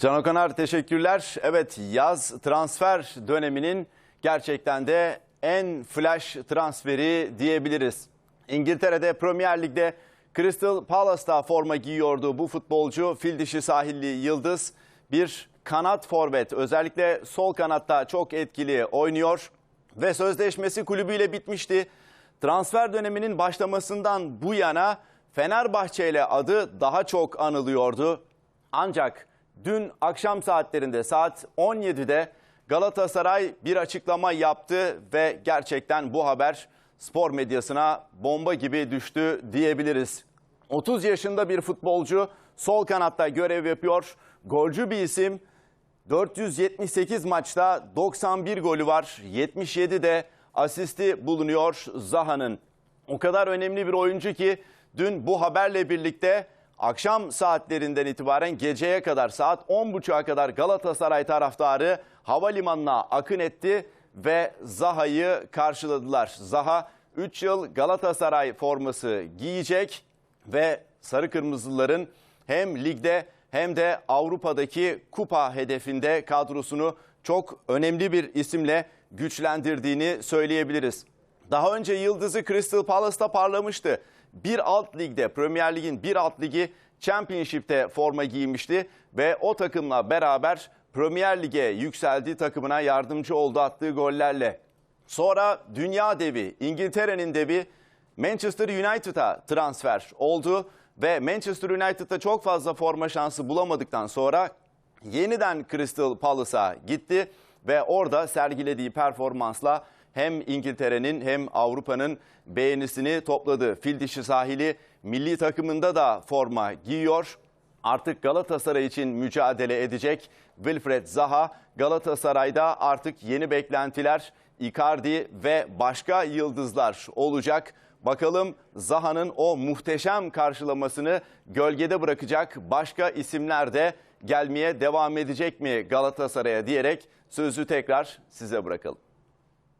Can Okanar teşekkürler. Evet yaz transfer döneminin gerçekten de en flash transferi diyebiliriz. İngiltere'de Premier Lig'de Crystal Palace'ta forma giyiyordu bu futbolcu. Fil dişi sahilli Yıldız bir kanat forvet özellikle sol kanatta çok etkili oynuyor ve sözleşmesi kulübüyle bitmişti. Transfer döneminin başlamasından bu yana Fenerbahçe ile adı daha çok anılıyordu. Ancak dün akşam saatlerinde saat 17'de Galatasaray bir açıklama yaptı ve gerçekten bu haber spor medyasına bomba gibi düştü diyebiliriz. 30 yaşında bir futbolcu sol kanatta görev yapıyor. Golcü bir isim. 478 maçta 91 golü var. 77 de asisti bulunuyor Zaha'nın. O kadar önemli bir oyuncu ki dün bu haberle birlikte akşam saatlerinden itibaren geceye kadar saat 10.30'a kadar Galatasaray taraftarı havalimanına akın etti ve Zaha'yı karşıladılar. Zaha 3 yıl Galatasaray forması giyecek ve sarı kırmızıların hem ligde hem de Avrupa'daki kupa hedefinde kadrosunu çok önemli bir isimle güçlendirdiğini söyleyebiliriz. Daha önce Yıldız'ı Crystal Palace'ta parlamıştı. Bir alt ligde Premier Lig'in bir alt ligi Championship'te forma giymişti ve o takımla beraber Premier Lig'e yükseldi takımına yardımcı oldu attığı gollerle. Sonra dünya devi, İngiltere'nin devi Manchester United'a transfer oldu ve Manchester United'da çok fazla forma şansı bulamadıktan sonra yeniden Crystal Palace'a gitti ve orada sergilediği performansla hem İngiltere'nin hem Avrupa'nın beğenisini topladı. Fil dişi sahili milli takımında da forma giyiyor. Artık Galatasaray için mücadele edecek Wilfred Zaha Galatasaray'da artık yeni beklentiler Icardi ve başka yıldızlar olacak. Bakalım Zaha'nın o muhteşem karşılamasını gölgede bırakacak başka isimler de gelmeye devam edecek mi Galatasaray'a diyerek sözü tekrar size bırakalım.